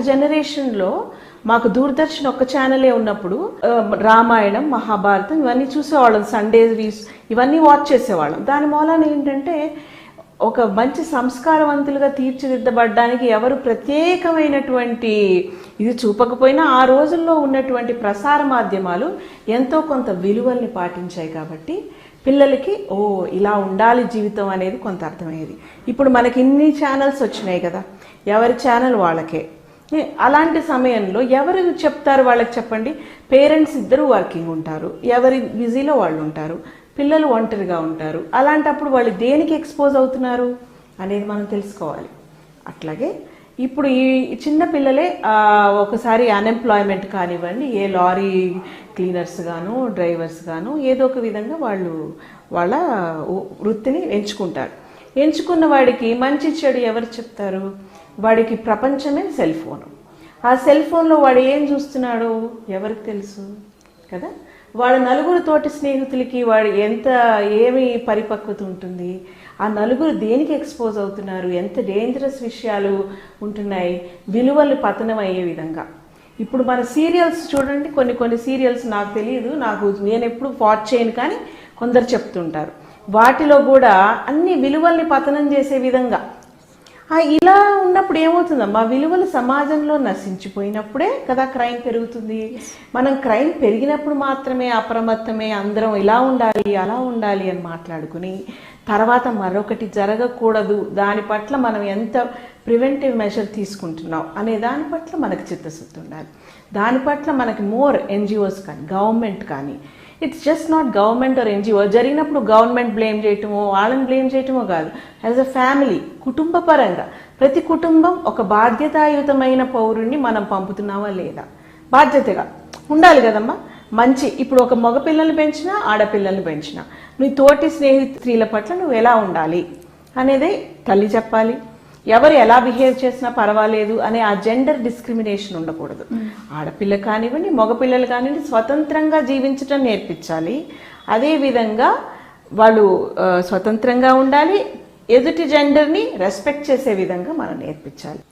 జనరేషన్లో మాకు దూరదర్శన్ ఒక్క ఛానలే ఉన్నప్పుడు రామాయణం మహాభారతం ఇవన్నీ చూసేవాళ్ళం సండే ఇవన్నీ వాచ్ చేసేవాళ్ళం. దాని మూలాన ఏంటంటే ఒక మంచి సంస్కారవంతులుగా తీర్చిదిద్దబడ్డానికి ఎవరు ప్రత్యేకమైనటువంటి ఇది చూపకపోయినా ఆ రోజుల్లో ఉన్నటువంటి ప్రసార మాధ్యమాలు ఎంతో కొంత విలువల్ని పాటించాయి కాబట్టి పిల్లలకి ఓ ఇలా ఉండాలి జీవితం అనేది కొంత అర్థమయ్యేది. ఇప్పుడు మనకి ఇన్ని ఛానల్స్ వచ్చినాయి కదా ఎవరి ఛానల్ వాళ్ళకే? అలాంటి సమయంలో ఎవరు చెప్తారు వాళ్ళకి చెప్పండి? పేరెంట్స్ ఇద్దరు వర్కింగ్ ఉంటారు ఎవరి బిజీలో వాళ్ళు ఉంటారు పిల్లలు ఒంటరిగా ఉంటారు. అలాంటప్పుడు వాళ్ళు దేనికి ఎక్స్పోజ్ అవుతున్నారు అనేది మనం తెలుసుకోవాలి. అట్లాగే ఇప్పుడు ఈ చిన్న పిల్లలే ఒకసారి అన్ఎంప్లాయ్మెంట్ కానివ్వండి ఏ లారీ క్లీనర్స్ గాను డ్రైవర్స్ గాను ఏదో ఒక విధంగా వాళ్ళు వాళ్ళ వృత్తిని ఎంచుకుంటారు. ఎంచుకున్న వాడికి మంచి చెడు ఎవరు చెప్తారు? వాడికి ప్రపంచమే సెల్ ఫోన్. ఆ సెల్ ఫోన్లో వాడు ఏం చూస్తున్నాడు? ఎవరికి తెలుసు? కదా? వాడు నలుగురితోటి స్నేహితులకి వాడు ఎంత ఏమి పరిపక్వత ఉంటుంది ఆ నలుగురు దేనికి ఎక్స్పోజ్ అవుతున్నారు? ఎంత డేంజరస్ విషయాలు ఉంటున్నాయి? విలువలు పతనం అయ్యే విధంగా. ఇప్పుడు మన సీరియల్స్ చూడండి. కొన్ని కొన్ని సీరియల్స్ నాకు తెలియదు. నాకు నేను ఎప్పుడు వాచ్ చేయను కానీ కొందరు చెప్తుంటారు. వాటిలో కూడా అన్ని విలువల్ని పతనం చేసే విధంగా. ఇలా ఉన్నప్పుడు ఏమవుతుందమ్మా? విలువలు సమాజంలో నశించిపోయినప్పుడే కదా క్రైమ్ పెరుగుతుంది. మనం క్రైమ్ పెరిగినప్పుడు మాత్రమే అప్రమత్తమే అందరం ఇలా ఉండాలి అలా ఉండాలి అని మాట్లాడుకుని తర్వాత మరొకటి జరగకూడదు. దాని పట్ల మనం ఎంత ప్రివెంటివ్ మెషర్ తీసుకుంటున్నాం అనే దాని పట్ల మనకు చిత్తశుద్ధి ఉండాలి. దాని పట్ల మనకి మోర్ ఎన్జిఓస్ కానీ గవర్నమెంట్ కానీ it's just not government or NGO జరిగినప్పుడు గవర్నమెంట్ బ్లేమ్ చేయటమో వాళ్ళని బ్లేమ్ చేయటమో కాదు. యాజ్ అ ఫ్యామిలీ కుటుంబ పరంగా ప్రతి కుటుంబం ఒక బాధ్యతాయుతమైన పౌరుణ్ణి మనం పంపుతున్నావా లేదా? బాధ్యతగా. ఉండాలి కదమ్మా. మంచి ఇప్పుడు ఒక మగ పిల్లల్ని పెంచినా ఆడపిల్లల్ని పెంచినా. నీ తోటి స్నేహితుల పట్ల నువ్వు ఎలా ఉండాలి? అనేది తల్లి చెప్పాలి. ఎవరు ఎలా బిహేవ్ చేసినా పర్వాలేదు అనే ఆ జెండర్ డిస్క్రిమినేషన్ ఉండకూడదు. ఆడపిల్ల కానివ్వండి మగపిల్లలు కానివ్వండి స్వతంత్రంగా జీవించడం నేర్పించాలి. అదేవిధంగా వాళ్ళు స్వతంత్రంగా ఉండాలి. ఎదుటి జెండర్ని రెస్పెక్ట్ చేసే విధంగా మనం నేర్పించాలి.